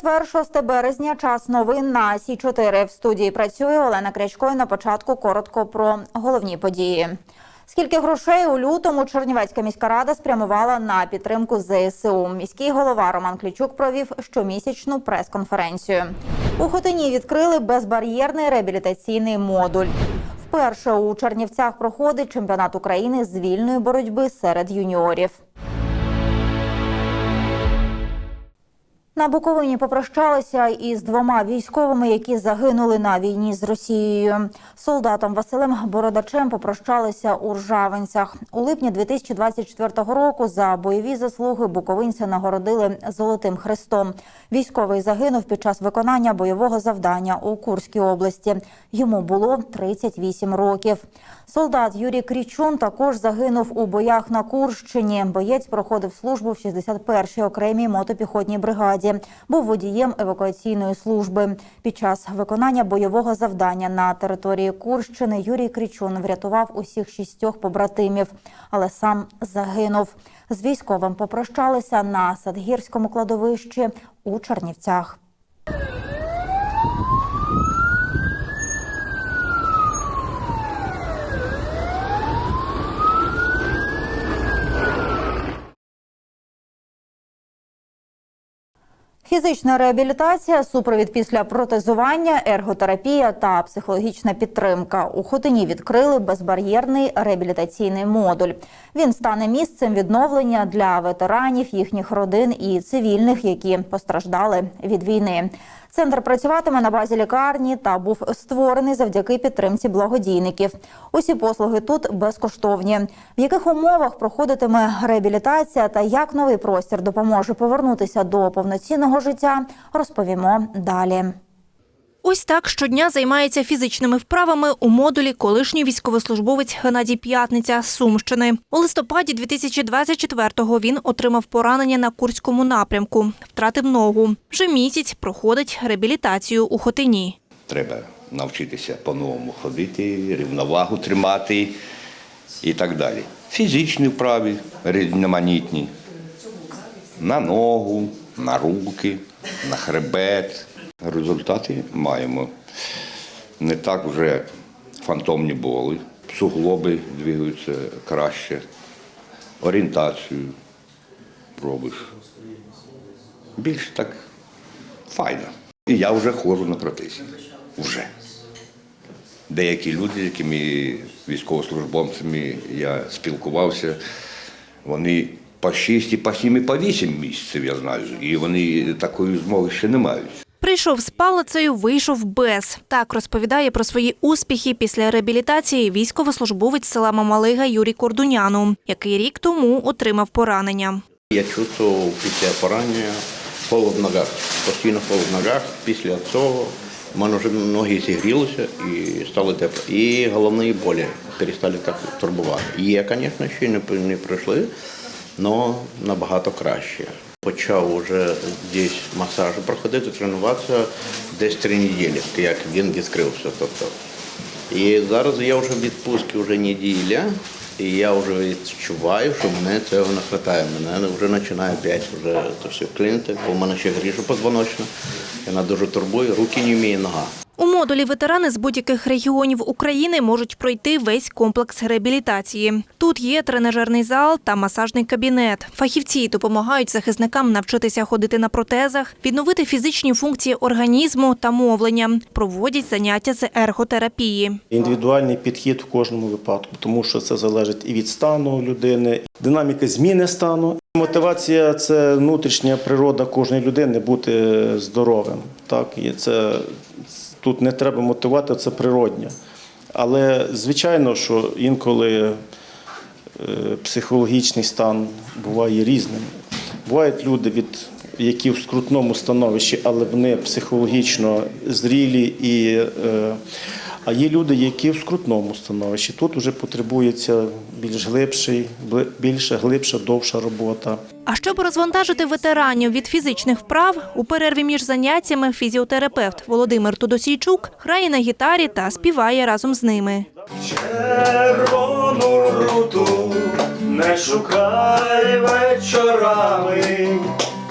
четвер, 6 березня, час новин на Сі 4 В студії працює Олена Крячко. І На початку коротко про головні події. Скільки грошей у лютому Чернівецька міська рада спрямувала на підтримку ЗСУ. Міський голова Роман Клічук провів щомісячну прес-конференцію. У Хотині відкрили безбар'єрний реабілітаційний модуль. Вперше у Чернівцях проходить чемпіонат України з вільної боротьби серед юніорів. На Буковині попрощалися із двома військовими, які загинули на війні з Росією. Солдатом Василем Бородачем попрощалися у Ржавинцях. У липні 2024 року за бойові заслуги буковинця нагородили Золотим Хрестом. Військовий загинув під час виконання бойового завдання у Курській області. Йому було 38 років. Солдат Юрій Крічун також загинув у боях на Курщині. Боєць проходив службу в 61-й окремій мотопіхотній бригаді. Був водієм евакуаційної служби. Під час виконання бойового завдання на території Курщини Юрій Крічун врятував усіх шістьох побратимів, але сам загинув. З військовим попрощалися на Садгірському кладовищі у Чернівцях. Фізична реабілітація, супровід після протезування, ерготерапія та психологічна підтримка. У Хотині відкрили безбар'єрний реабілітаційний модуль. Він стане місцем відновлення для ветеранів, їхніх родин і цивільних, які постраждали від війни. Центр працюватиме на базі лікарні та був створений завдяки підтримці благодійників. Усі послуги тут безкоштовні. В яких умовах проходитиме реабілітація та як новий простір допоможе повернутися до повноцінного життя, розповімо далі. Ось так щодня займається фізичними вправами у модулі колишній військовослужбовець Геннадій П'ятниця з Сумщини. У листопаді 2024-го він отримав поранення на Курському напрямку, втратив ногу. Вже місяць проходить реабілітацію у Хотині. Треба навчитися по-новому ходити, рівновагу тримати і так далі. Фізичні вправи різноманітні. На ногу, на руки, на хребет. Результати маємо. Не так вже фантомні боли, суглоби двигаються краще, орієнтацію робиш. Більш так файно. І я вже ходжу на протезі. Вже. Деякі люди, якими військовослужбовцями я спілкувався, вони по 6, по 7, і по 8 місяців, я знаю. І вони такої змоги ще не мають. Прийшов з палицею, вийшов без. Так розповідає про свої успіхи після реабілітації військовослужбовець села Мамалига Юрій Кордуняну, який рік тому отримав поранення. Я чувствував після поранення холод в ногах, постійно холод в ногах. Після цього в мене вже ноги зігрілися і стали тепло. І головні болі перестали так турбувати. Є, звісно, ще не пройшли, але набагато краще. Почав вже десь масаж проходити, тренуватися десь три неділі, як він відкрився. Тобто. І зараз я вже в відпустці вже неділя, і я вже відчуваю, що мене цього не вистачає. Мене вже починає опять вже це все клинити, бо в мене ще гріша позвоночна. Вона дуже турбує, руки не вміє, нога. Модулі ветерани з будь-яких регіонів України можуть пройти весь комплекс реабілітації. Тут є тренажерний зал та масажний кабінет. Фахівці допомагають захисникам навчитися ходити на протезах, відновити фізичні функції організму та мовлення. Проводять заняття з ерготерапії. Індивідуальний підхід в кожному випадку, тому що це залежить і від стану людини, динаміка зміни стану. Мотивація це внутрішня природа кожної людини бути здоровим. Так, і це тут не треба мотивувати, це природньо. Але звичайно, що інколи е, психологічний стан буває різним. Бувають люди, від, які в скрутному становищі, але вони психологічно зрілі, і, е, а є люди, які в скрутному становищі. Тут вже потребується більш глибший, більша, глибша, довша робота. А щоб розвантажити ветеранів від фізичних вправ, у перерві між заняттями фізіотерапевт Володимир Тодосійчук грає на гітарі та співає разом з ними. Червону руту не шукай вечорами,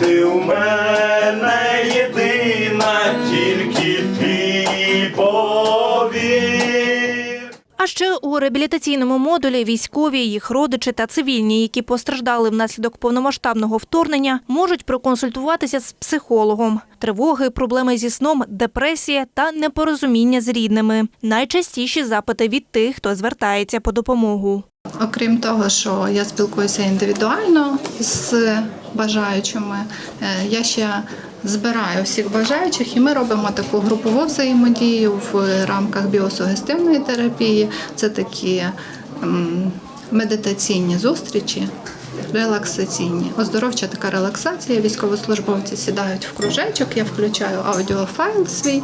ти у мене Ще у реабілітаційному модулі військові, їх родичі та цивільні, які постраждали внаслідок повномасштабного вторгнення, можуть проконсультуватися з психологом. Тривоги, проблеми зі сном, депресія та непорозуміння з рідними. Найчастіші запити від тих, хто звертається по допомогу. Окрім того, що я спілкуюся індивідуально з бажаючими, е, я ще збираю всіх бажаючих, і ми робимо таку групову взаємодію в рамках біосугестивної терапії. Це такі медитаційні зустрічі. Релаксаційні, оздоровча така релаксація. Військовослужбовці сідають в кружечок, я включаю аудіофайл свій.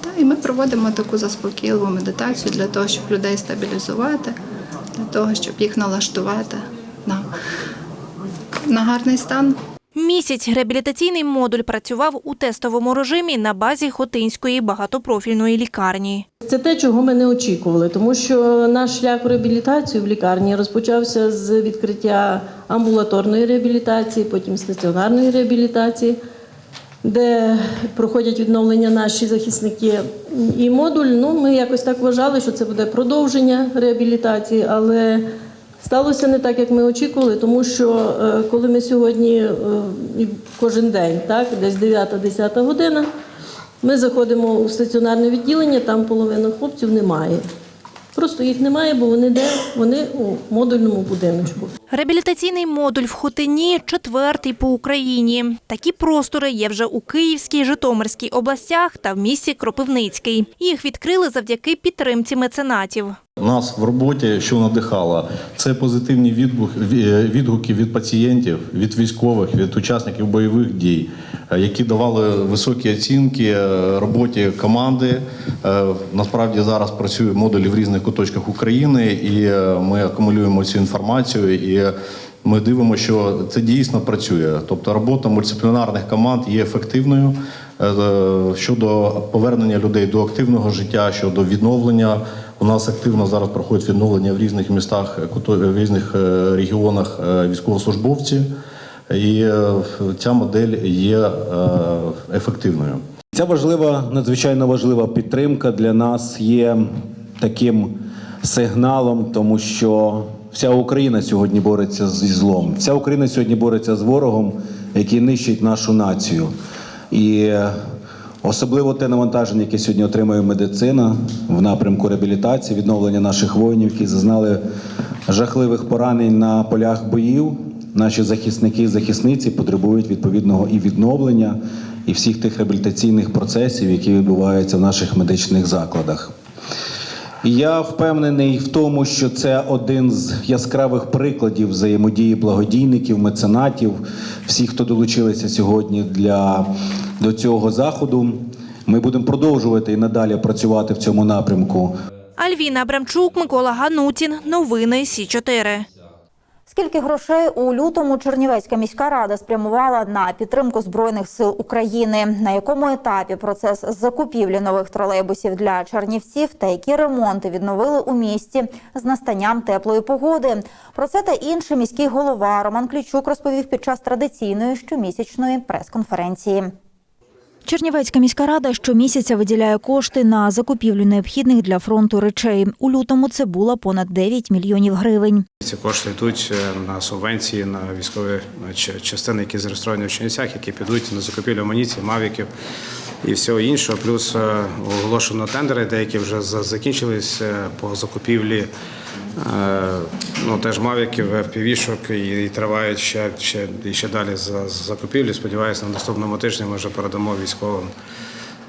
Та, і ми проводимо таку заспокійливу медитацію для того, щоб людей стабілізувати, для того, щоб їх налаштувати на, на гарний стан. Місяць реабілітаційний модуль працював у тестовому режимі на базі Хотинської багатопрофільної лікарні. Це те, чого ми не очікували, тому що наш шлях в реабілітацію в лікарні розпочався з відкриття амбулаторної реабілітації, потім стаціонарної реабілітації, де проходять відновлення наші захисники. І модуль, ну ми якось так вважали, що це буде продовження реабілітації, але сталося не так, як ми очікували, тому що е, коли ми сьогодні е, кожен день, так, десь 9-10 година. Ми заходимо у стаціонарне відділення, там половина хлопців немає. Просто їх немає, бо вони де? Вони у модульному будиночку. Реабілітаційний модуль в Хотині четвертий по Україні. Такі простори є вже у Київській, Житомирській областях та в місті Кропивницький. Їх відкрили завдяки підтримці меценатів. Нас в роботі, що надихало, це позитивні відгук- відгуки від пацієнтів, від військових, від учасників бойових дій, е, які давали високі оцінки е, роботі команди. Е, Насправді зараз працюють модулі в різних куточках України, і е, ми акумулюємо цю інформацію. І ми дивимося, що це дійсно працює. Тобто робота мультидисциплінарних команд є ефективною е, щодо повернення людей до активного життя, щодо відновлення. У нас активно зараз проходить відновлення в різних містах, е, в різних е, регіонах військовослужбовці, і ця модель є ефективною. Ця важлива, надзвичайно важлива підтримка для нас є таким сигналом, тому що вся Україна сьогодні бореться зі злом. Вся Україна сьогодні бореться з ворогом, який нищить нашу націю. І особливо те навантаження, яке сьогодні отримує медицина в напрямку реабілітації, відновлення наших воїнів, які зазнали жахливих поранень на полях боїв. Наші захисники і захисниці потребують відповідного і відновлення, і всіх тих реабілітаційних процесів, які відбуваються в наших медичних закладах. Я впевнений в тому, що це один з яскравих прикладів взаємодії благодійників, меценатів, всіх, хто долучилися сьогодні для, до цього заходу. Ми будемо продовжувати і надалі працювати в цьому напрямку. Альвіна Абрамчук, Микола Ганутін. Новини Сі 4 Скільки грошей у лютому Чернівецька міська рада спрямувала на підтримку збройних сил України? На якому етапі процес закупівлі нових тролейбусів для чернівців та які ремонти відновили у місті з настанням теплої погоди? Про це та інше міський голова Роман Клічук розповів під час традиційної щомісячної прес-конференції. Чернівецька міська рада щомісяця виділяє кошти на закупівлю необхідних для фронту речей. У лютому це було понад 9 мільйонів гривень. Ці кошти йдуть е, на субвенції на військові е, частини, які зареєстровані в Чернівцях, які підуть на закупівлю амуніції, мавіків і всього іншого. Плюс е, оголошено тендери, деякі вже за- закінчились по закупівлі. Е, Ну, теж мавіків, FPV-шок і, і тривають ще, ще, і ще далі за закупівлі. Сподіваюся, на наступному тижні ми вже передамо військовим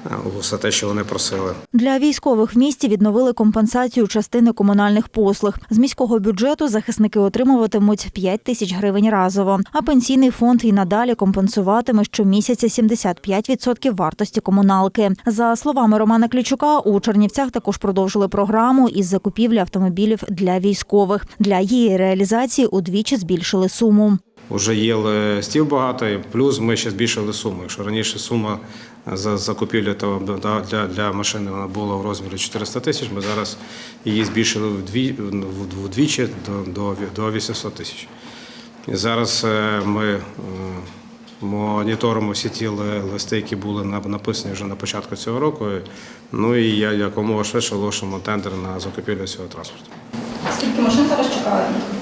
е, все те, що вони просили. Для військових в місті відновили компенсацію частини комунальних послуг. З міського бюджету захисники отримуватимуть 5 тисяч гривень разово. А пенсійний фонд і надалі компенсуватиме щомісяця 75% вартості комуналки. За словами Романа Клічука, у Чернівцях також продовжили програму із закупівлі автомобілів для військових. Для її реалізації удвічі збільшили суму. Уже є листів багато, і плюс ми ще збільшили суму. Якщо раніше сума за закупівлю для, для машини вона була в розмірі 400 тисяч, ми зараз її збільшили вдві, вдвічі до, до, до 800 тисяч. І зараз е, ми е, моніторимо всі ті листи, які були написані вже на початку цього року. Ну і я якомога швидше оголошуємо тендер на закупівлю цього транспорту. Скільки машин зараз чекають?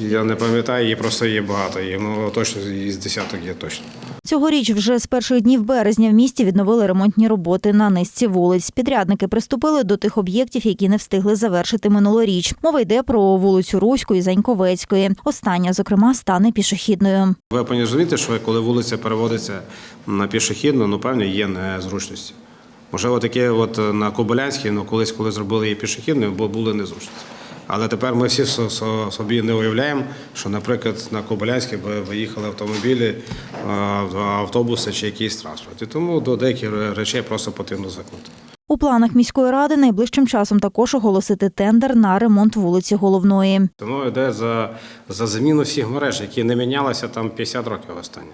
Я не пам'ятаю, її просто є багато. Є, ну точно із десяток є точно. Цьогоріч вже з перших днів березня в місті відновили ремонтні роботи на низці вулиць. Підрядники приступили до тих об'єктів, які не встигли завершити минулоріч. Мова йде про вулицю Руську і Заньковецької. Остання, зокрема, стане пішохідною. Ви розуміти, що коли вулиця переводиться на пішохідну, ну певні є незручності. Можливо, таке от на Кобилянській, ну колись, коли зробили її пішохідною, бо були незручності. Але тепер ми всі со- со- собі не уявляємо, що, наприклад, на Кобилянській би виїхали автомобілі, автобуси чи якийсь транспорт. І тому до деяких речей просто потрібно звикнути. У планах міської ради найближчим часом також оголосити тендер на ремонт вулиці головної. Тому йде за, за заміну всіх мереж, які не мінялися там 50 років останні.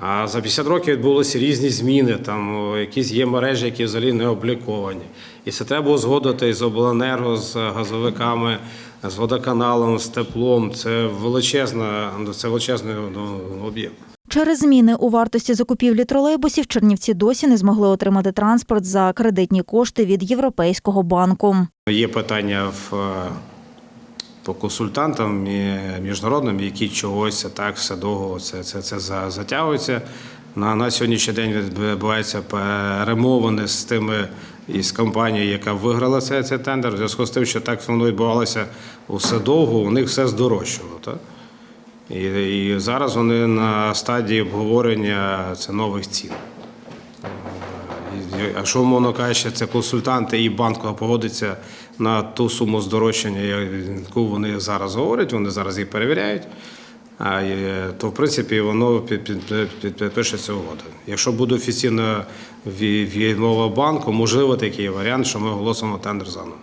А за 50 років відбулися різні зміни. Там якісь є мережі, які взагалі не обліковані. І це треба узгодити з обленерго, з газовиками, з водоканалом, з теплом. Це величезна, це величезний ну, об'єм. Через зміни у вартості закупівлі тролейбусів Чернівці досі не змогли отримати транспорт за кредитні кошти від Європейського банку. Є питання в, е, по консультантам мі- міжнародним, які чогось так все довго це, це, це затягується. На, на сьогоднішній день відбуваються перемовини з тими із компанією, яка виграла цей, цей тендер. В зв'язку з тим, що так воно відбувалося все довго, у них все здорожчало. Так? І, і зараз вони на стадії обговорення це нових цін. І Якщо, умовно кажучи, це консультанти і банк погодиться на ту суму здорожчання, яку вони зараз говорять, вони зараз її перевіряють, а, то в принципі воно під- під- під- підпишеться угода. Якщо буде офіційна ві- відмова банку, можливо такий варіант, що ми оголосимо тендер заново.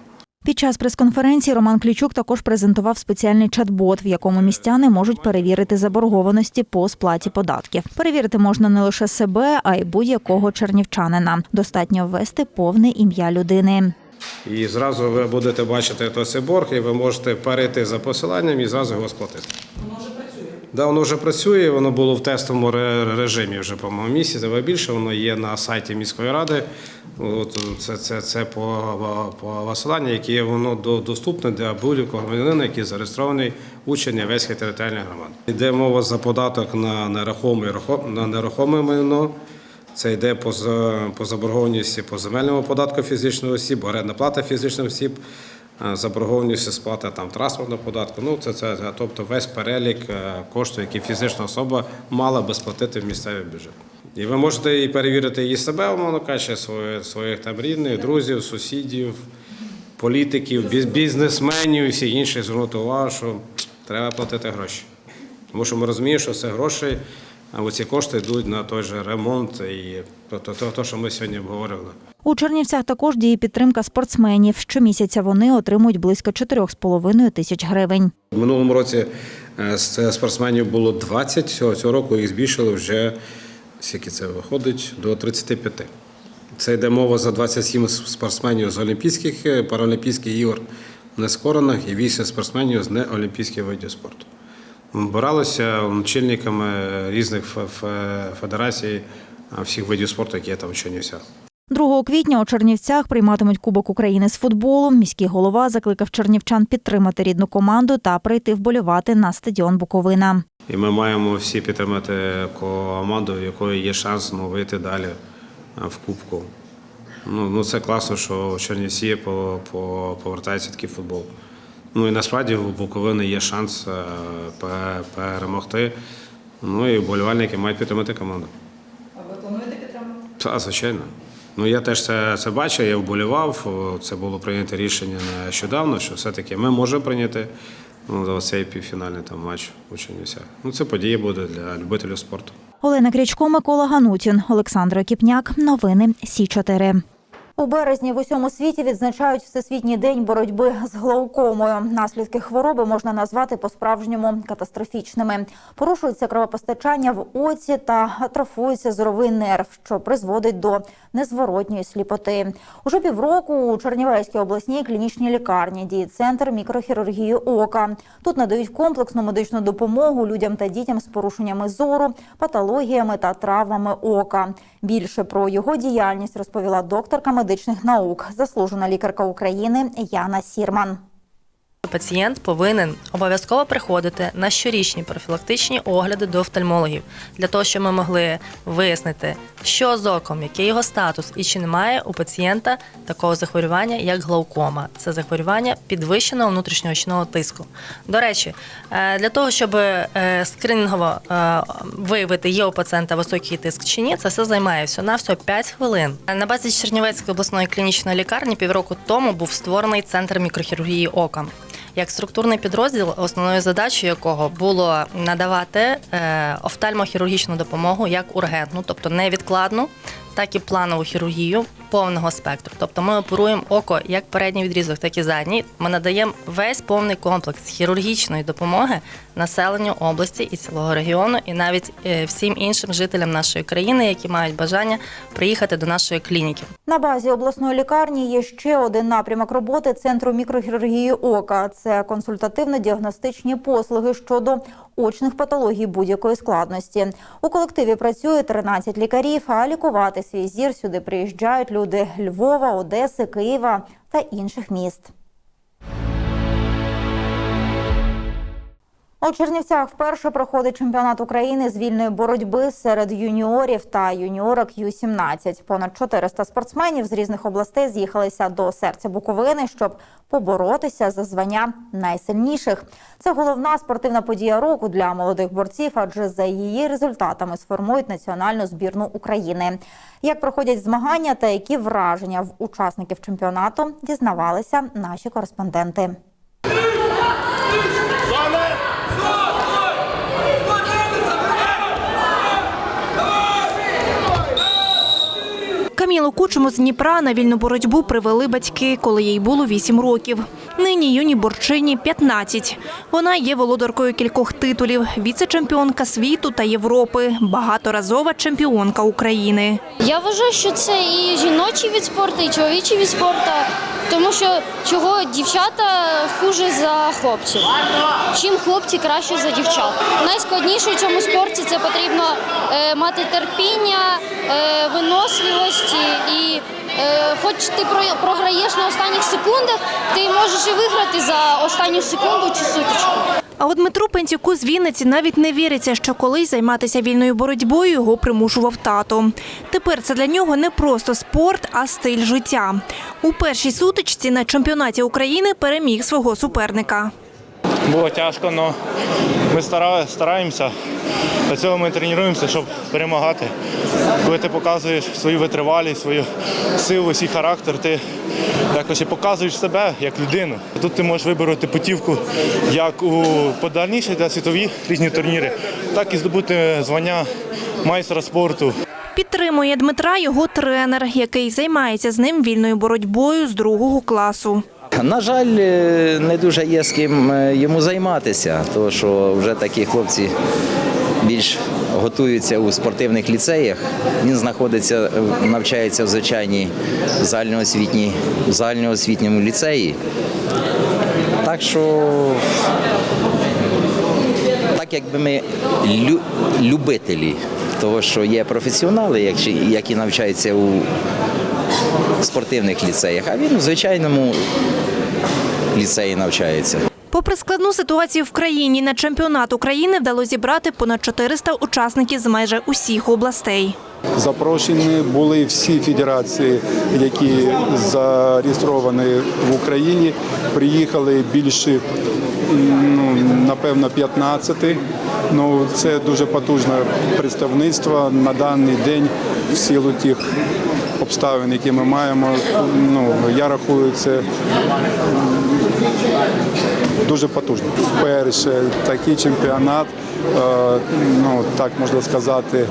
Під час прес-конференції Роман Клічук також презентував спеціальний чат-бот, в якому містяни можуть перевірити заборгованості по сплаті податків. Перевірити можна не лише себе, а й будь-якого чернівчанина. Достатньо ввести повне ім'я людини. І зразу ви будете бачити той цей борг, і ви можете перейти за посиланням і зразу його сплатити. Воно вже працює? Да, воно вже працює. Воно було в тестовому ре- режимі вже по-моєму місяць, але більше воно є на сайті міської ради. Це, це, це по, по посиланню, яке воно доступне для будь-якого громадянина, який зареєстрований учень Явецької територіальної громади. Йде мова за податок на нерухоме на нерухоме майно. Це йде по, по заборгованості по земельному податку фізичних осіб, орендна плата фізичних осіб, е, заборгованість сплата там транспортного податку. Ну це це, тобто весь перелік е, коштів, які фізична особа мала би сплатити в місцевий бюджет. І ви можете і перевірити і себе, умовно кажучи, своїх, своїх там рідних, друзів, сусідів, політиків, бізнесменів і всіх інших звернути увагу, що треба платити гроші. Тому що ми розуміємо, що це гроші, а оці кошти йдуть на той же ремонт і то, то, то, то що ми сьогодні обговорювали. У Чернівцях також діє підтримка спортсменів. Щомісяця вони отримують близько 4,5 тисяч гривень. В минулому році е, спортсменів було 20, цього, цього року їх збільшили вже, скільки це виходить, до 35. Це йде мова за 27 спортсменів з Олімпійських, е, Паралімпійських ігор нескорених і 8 спортсменів з неолімпійських видів спорту. Боралися очільниками різних фе- фе- федерацій всіх видів спорту, які є там в. 2 квітня у Чернівцях прийматимуть Кубок України з футболу. Міський голова закликав чернівчан підтримати рідну команду та прийти вболівати на стадіон Буковина. І ми маємо всі підтримати команду, в якої є шанс ну, вийти далі в Кубку. Ну, ну це класно, що в Чернівці по, по, повертається такий футбол. Ну і насправді у Буковини є шанс е, перемогти. Ну і вболівальники мають підтримати команду. А ви плануєте підтримати? Так, звичайно. Ну я теж це, це бачив, я вболівав. Це було прийнято рішення нещодавно, що все-таки ми можемо прийняти ну, цей півфінальний там матч у. Ну це подія буде для любителів спорту. Олена Крячко, Микола Ганутін, Олександр Кіпняк. Новини Сі 4 У березні в усьому світі відзначають Всесвітній день боротьби з глаукомою. Наслідки хвороби можна назвати по-справжньому катастрофічними. Порушується кровопостачання в оці та атрофується зоровий нерв, що призводить до незворотньої сліпоти. Уже півроку у Чернівецькій обласній клінічній лікарні діє центр мікрохірургії ока. Тут надають комплексну медичну допомогу людям та дітям з порушеннями зору, патологіями та травмами ока. Більше про його діяльність розповіла докторка медичних наук, заслужена лікарка України Яна Сірман. Пацієнт повинен обов'язково приходити на щорічні профілактичні огляди до офтальмологів для того, щоб ми могли вияснити, що з оком, який його статус, і чи немає у пацієнта такого захворювання, як глаукома. Це захворювання підвищеного внутрішньоочного тиску. До речі, е, для того, щоб е, скринінгово е, виявити, є у пацієнта високий тиск чи ні, це все займає всього на всього 5 хвилин. На базі Чернівецької обласної клінічної лікарні півроку тому був створений центр мікрохірургії ока. Як структурний підрозділ, основною задачею якого було надавати е, офтальмохірургічну допомогу як ургентну, тобто невідкладну, так і планову хірургію повного спектру. Тобто ми оперуємо око як передній відрізок, так і задній. Ми надаємо весь повний комплекс хірургічної допомоги населенню області і цілого регіону, і навіть е, всім іншим жителям нашої країни, які мають бажання приїхати до нашої клініки. На базі обласної лікарні є ще один напрямок роботи центру мікрохірургії ока. Це консультативно-діагностичні послуги щодо очних патологій будь-якої складності. У колективі працює 13 лікарів, а лікувати свій зір сюди приїжджають люди Львова, Одеси, Києва та інших міст. У Чернівцях вперше проходить чемпіонат України з вільної боротьби серед юніорів та юніорок Ю-17. Понад 400 спортсменів з різних областей з'їхалися до серця Буковини, щоб поборотися за звання найсильніших. Це головна спортивна подія року для молодих борців, адже за її результатами сформують національну збірну України. Як проходять змагання та які враження в учасників чемпіонату, дізнавалися наші кореспонденти. Камілу Кучму з Дніпра на вільну боротьбу привели батьки, коли їй було 8 років. Нині юній борчині 15. Вона є володаркою кількох титулів: віце-чемпіонка світу та Європи, багаторазова чемпіонка України. Я вважаю, що це і жіночий від спорту, і чоловічий від спорту, тому що чого дівчата хуже за хлопців. Чим хлопці краще за дівчат. Найскладніше у цьому спорті це потрібно е, мати терпіння, е, виносливості і. Е, Хоч ти про- програєш на останніх секундах, ти можеш і виграти за останню секунду чи сутичку. А от Дмитру Пенцюку з Вінниці навіть не віриться, що колись займатися вільною боротьбою його примушував тато. Тепер це для нього не просто спорт, а стиль життя. У першій сутичці на чемпіонаті України переміг свого суперника. Було тяжко, але ми стараємося. Для цього ми тренуємося, щоб перемагати. Коли ти показуєш свою витривалість, свою силу, свій характер, ти якось і показуєш себе як людину. Тут ти можеш вибороти путівку як у подальніші для світові різні турніри, так і здобути звання майстра спорту. Підтримує Дмитра його тренер, який займається з ним вільною боротьбою з другого класу. На жаль, е, не дуже є з ким е, йому займатися, тому що вже такі хлопці більш готуються у спортивних ліцеях. Він знаходиться, е, навчається в звичайній загальноосвітній, загальноосвітньому ліцеї. Так що, так якби ми лю- любителі того, що є професіонали, які навчаються у спортивних ліцеях, а він у звичайному ліцеї навчається. Попри складну ситуацію в країні, на чемпіонат України вдалося зібрати понад 400 учасників з майже усіх областей. Запрошені були всі федерації, які зареєстровані в Україні. Приїхали більше, ну, напевно, 15. Ну, це дуже потужне представництво на даний день в силу тих обставин, які ми маємо. Ну, я рахую це дуже потужно. Вперше такий чемпіонат, е, ну так можна сказати, е,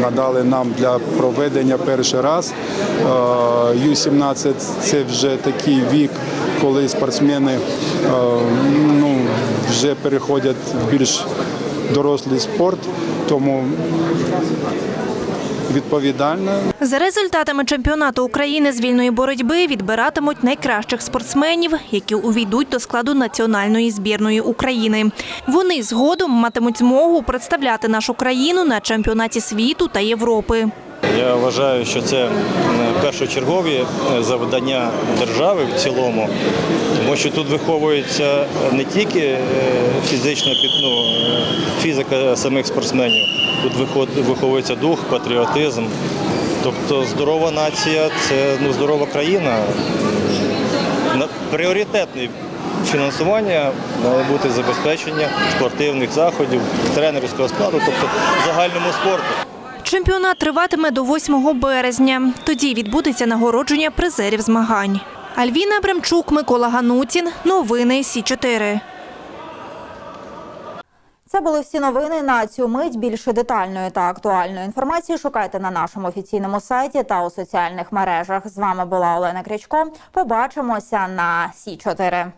надали нам для проведення перший раз. Е, Ю-17 це вже такий вік, коли спортсмени ну, вже переходять в більш дорослий спорт, тому відповідально За результатами чемпіонату України з вільної боротьби відбиратимуть найкращих спортсменів, які увійдуть до складу національної збірної України. Вони згодом матимуть змогу представляти нашу країну на чемпіонаті світу та Європи. Я вважаю, що це першочергові е, завдання держави в цілому, тому що тут виховується не тільки е, фізична ну, е, фізика самих спортсменів, тут виховується дух, патріотизм. Тобто здорова нація це ну, здорова країна. На- Пріоритетне фінансування має бути забезпечення спортивних заходів, тренерського складу, тобто загальному спорту. Чемпіонат триватиме до 8 березня. Тоді відбудеться нагородження призерів змагань. Альвіна Бремчук, Микола Ганутін. Новини Сі 4 Це були всі новини на цю мить. Більше детальної та актуальної інформації шукайте на нашому офіційному сайті та у соціальних мережах. З вами була Олена Крячко. Побачимося на Сі 4